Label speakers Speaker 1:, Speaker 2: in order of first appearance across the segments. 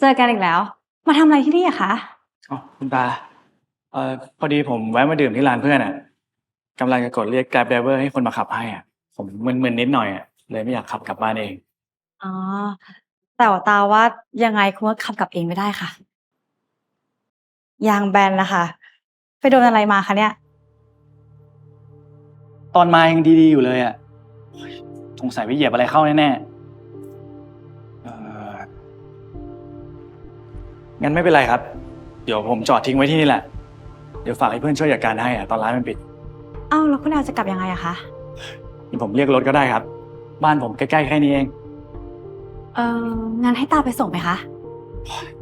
Speaker 1: เจอกันอีกแล้ว มาทำอะไรที่นี่อะคะ
Speaker 2: อ๋อคุณตาเอ่อพอดีผมแวะมาดื่มที่ร้านเพื่อนอะกำลังจะกดเรียก Grab Driver ให้คนมาขับให้อะ ผมมึนๆนิดหน่อยอะเลยไม่อยากขับกลับบ้านเอง
Speaker 1: อ๋อ แต่ว่าตาว่ายังไงคุณก็ขับกลับเองไม่ได้ค่ะ ยางแบนละค่ะไปโดนอะไรมาคะเนี่ย
Speaker 2: ตอนมายังดีๆอยู่เลยอะโอ้ยสงสัยไปเหยียบอะไรเข้าแน่ๆ งั้นไม่เป็นไรครับ เดี๋ยวผมจอดทิ้งไว้ที่นี่แหละ เดี๋ยวฝากให้เพื่อนช่วยจัดการให้อะตอนร้านมันปิด
Speaker 1: เอ้าแล้วคุณแอลจะกลับยังไงอะคะ
Speaker 2: เดี๋ยวผมเรียกรถก็ได้ครับ บ้านผมใกล้ๆแค่นี้เอง
Speaker 1: เอองั้นให้ตาไปส่งไหมคะ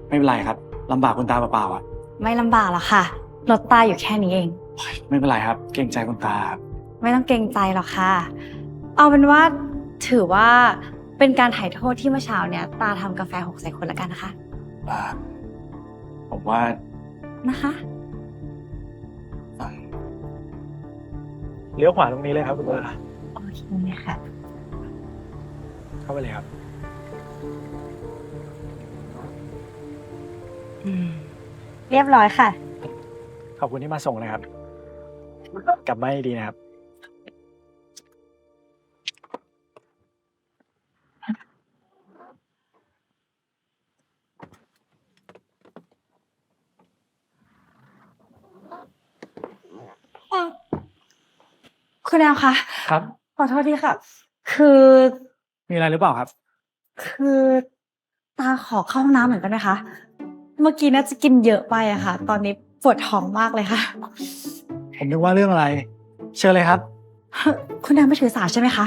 Speaker 2: ไม่เป็นไรครับลำบากคุณตาเปล่าๆอะ
Speaker 1: ไม่ลำบากหรอกค่ะ รถตาอยู่แค่นี้เอง
Speaker 2: ไม่เป็นไรครับ เกรงใจคุณตาครับ
Speaker 1: ไม่ต้องเกรงใจหรอกค่ะ เอาเป็นว่าถือว่าเป็นการถ่ายโทษที่เมื่อเช้าเนี่ย ตาทำกาแฟหกใส่คนละกันนะคะ
Speaker 2: อ่า ผมว่า
Speaker 1: นะคะ
Speaker 2: เลี้ยวขวาตรงนี้เลยครับคุณตา
Speaker 1: โอเคค่ะ
Speaker 2: เข้าไปเลยครับ
Speaker 1: เรียบร้อยค่ะ
Speaker 2: ขอบคุณที่มาส่งนะครับ กลับบ้านดีๆนะครับ
Speaker 1: คุณแอลคะ
Speaker 2: ครับ
Speaker 1: ขอโทษทีค่ะ คือ
Speaker 2: มีอะไรหรือเปล่าครับ
Speaker 1: คือตาขอเข้าห้องน้ำเหมือนกันไหมคะ เมื่อกี้น่าจะกินเยอะไปอะค่ะ ตอนนี้ปวดท้องมากเลยค่ะ
Speaker 2: ผมนึกว่าเรื่องอะไร เชิญเลยครับ
Speaker 1: คุณแอลไม่ถือสาใช่ไหมคะ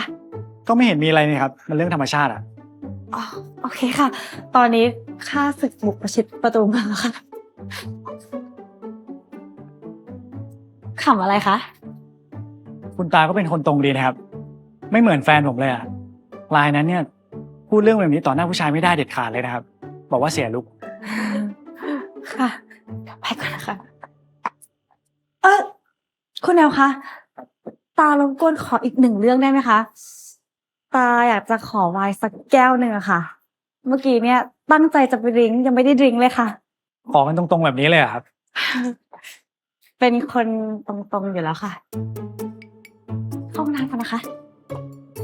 Speaker 2: ก็ไม่เห็นมีอะไรนี่ครับ มันเรื่องธรรมชาติอะ
Speaker 1: อ๋อโอเคค่ะ ตอนนี้ข้าศึกบุกประชิดประตูเมืองแล้วค่ะขำอะไรคะ
Speaker 2: คุณตาก็เป็นคนตรงดีนะครับ ไม่เหมือนแฟนผมเลยอะลายนั้นเนี่ย พูดเรื่องแบบนี้ต่อหน้าผู้ชายไม่ได้เด็ดขาดเลยนะครับ บอกว่าเสียลุก
Speaker 1: ค่ะ ไปก่อนนะคะ เออคุณแอลคะ ตารบกวนขออีกหนึ่งเรื่องได้ไหมคะ ตาอยากจะขอไวน์สักแก้วหนึ่งอะค่ะ เมื่อกี้เนี่ย ตั้งใจจะไปดริงก์ยังไม่ได้ดริงก์เลยค่ะ
Speaker 2: ขอกันตรงๆแบบนี้เลยเหรอครับ
Speaker 1: เป็นคนตรงๆอยู่แล้วค่ะ เข้าห้องน้ำกันนะคะ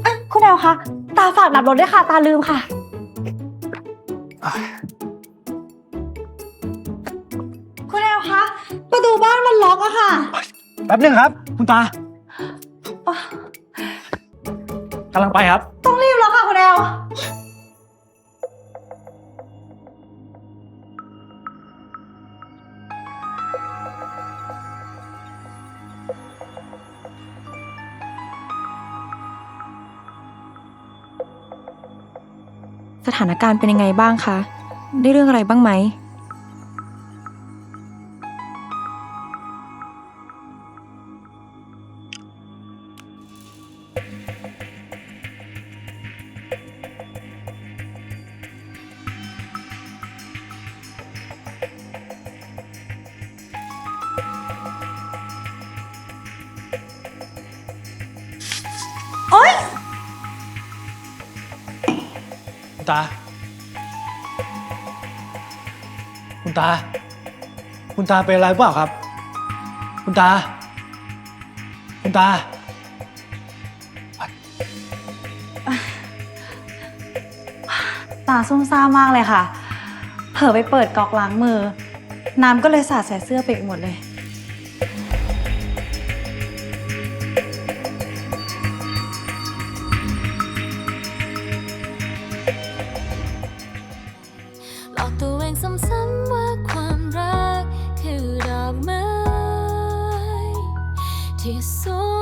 Speaker 1: เอ้ยคุณแอลคะ ตาฝากดับรถด้วยค่ะ ตาลืมค่ะ คุณแอลคะ ประตูบ้านมันล็อกอะค่ะ
Speaker 2: แป๊บหนึงครับ คุณตากำลังไปครับ
Speaker 1: ต้อง
Speaker 3: สถานการณ์เป็นยังไงบ้างคะ ได้เรื่องอะไรบ้างไหม
Speaker 2: คุณตา คุณตา คุณตาเป็นอะไรเปล่าครับ คุณตา คุณตา
Speaker 1: ตาซุ่มซ่ามมากเลยค่ะ เผลอไปเปิดก๊อกล้างมือ น้ำก็เลยสาดใส่เสื้อไปหมดเลย
Speaker 4: รักคื